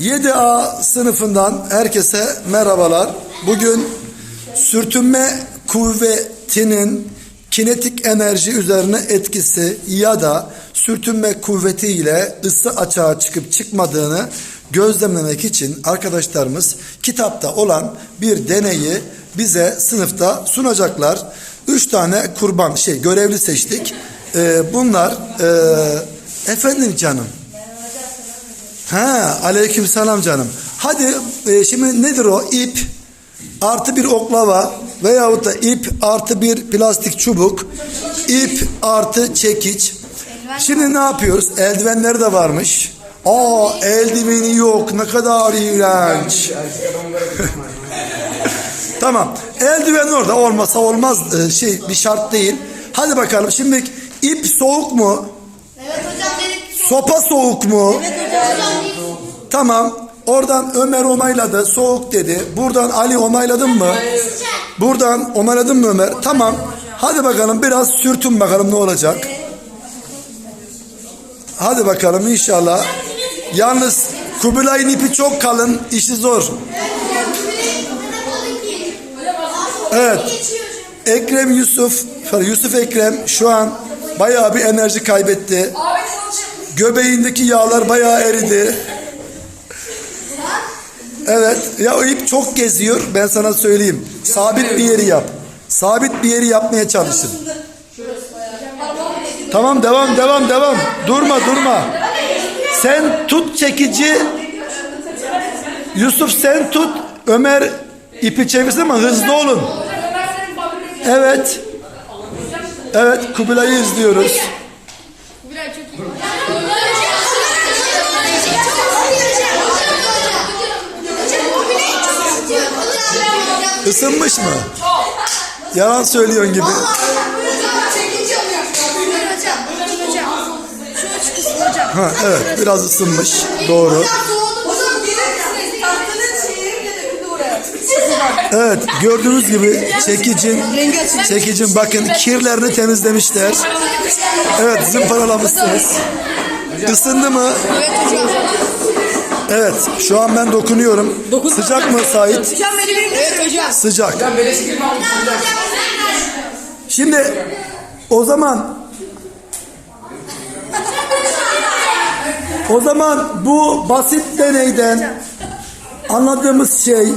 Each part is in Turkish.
7A sınıfından herkese merhabalar. Bugün sürtünme kuvvetinin kinetik enerji üzerine etkisi ya da sürtünme kuvveti ile ısı açığa çıkıp çıkmadığını gözlemlemek için arkadaşlarımız kitapta olan bir deneyi bize sınıfta sunacaklar. Üç tane kurban şey görevli seçtik. Ee, bunlar e, efendim canım. Ha, aleyküm selam canım. Hadi e, şimdi nedir o? İp artı bir oklava veyahut da ip artı bir plastik çubuk, ip artı çekiç. Şimdi ne yapıyoruz? Eldivenleri de varmış. Aa eldiveni yok. Ne kadar iğrenç. tamam. Eldiven orada olmasa olmaz e, şey bir şart değil. Hadi bakalım. Şimdi ip soğuk mu? Sopa soğuk mu? hocam Tamam. Oradan Ömer onayladı. Soğuk dedi. Buradan Ali onayladın mı? Buradan onayladın mı Ömer? Tamam. Hadi bakalım biraz sürtün bakalım ne olacak. Hadi bakalım inşallah. Yalnız Kubilay'ın ipi çok kalın. işi zor. Evet. Ekrem Yusuf, Yusuf Ekrem şu an bayağı bir enerji kaybetti. Göbeğindeki yağlar bayağı eridi. Evet. Ya o ip çok geziyor. Ben sana söyleyeyim. Sabit bir yeri yap. Sabit bir yeri yapmaya çalışın. Tamam devam devam devam. Durma durma. Sen tut çekici. Yusuf sen tut. Ömer ipi çevirsin ama hızlı olun. Evet. Evet Kubilay'ı izliyoruz. Isınmış mı? Yalan söylüyorsun gibi. Ha, evet biraz ısınmış. Doğru. Evet gördüğünüz gibi çekicin çekicin bakın kirlerini temizlemişler. Evet zımparalamışsınız. Isındı mı? Evet şu an ben dokunuyorum. Sıcak mı Sait? Evet hocam. Sıcak. Şimdi o zaman o zaman bu basit deneyden anladığımız şey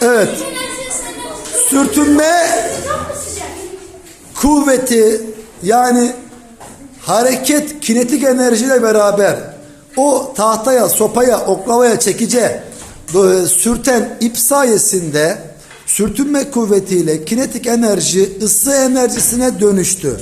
evet sürtünme kuvveti yani hareket kinetik enerjiyle beraber o tahtaya, sopaya, oklavaya, çekice sürten ip sayesinde sürtünme kuvvetiyle kinetik enerji ısı enerjisine dönüştü.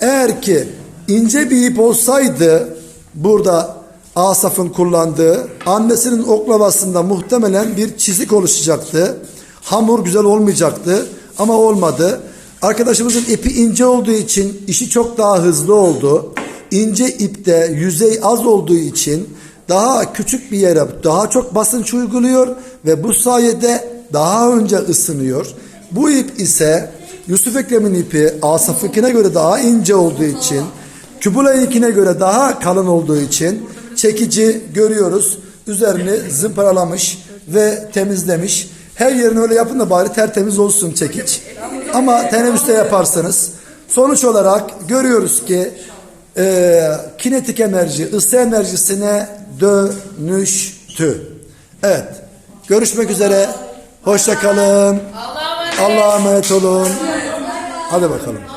Eğer ki ince bir ip olsaydı burada Asaf'ın kullandığı annesinin oklavasında muhtemelen bir çizik oluşacaktı. Hamur güzel olmayacaktı ama olmadı. Arkadaşımızın ipi ince olduğu için işi çok daha hızlı oldu. İnce ipte yüzey az olduğu için daha küçük bir yere daha çok basınç uyguluyor ve bu sayede daha önce ısınıyor. Bu ip ise Yusuf Ekrem'in ipi Asaf'ınkine göre daha ince olduğu için Kübulay'ınkine göre daha kalın olduğu için çekici görüyoruz. Üzerini zımparalamış ve temizlemiş. Her yerini öyle yapın da bari tertemiz olsun çekiç. Ama teneffüste yaparsanız sonuç olarak görüyoruz ki e, kinetik enerji ısı enerjisine dönüştü. Evet. Görüşmek üzere. Hoşça kalın. Allah'a emanet olun. Hadi bakalım.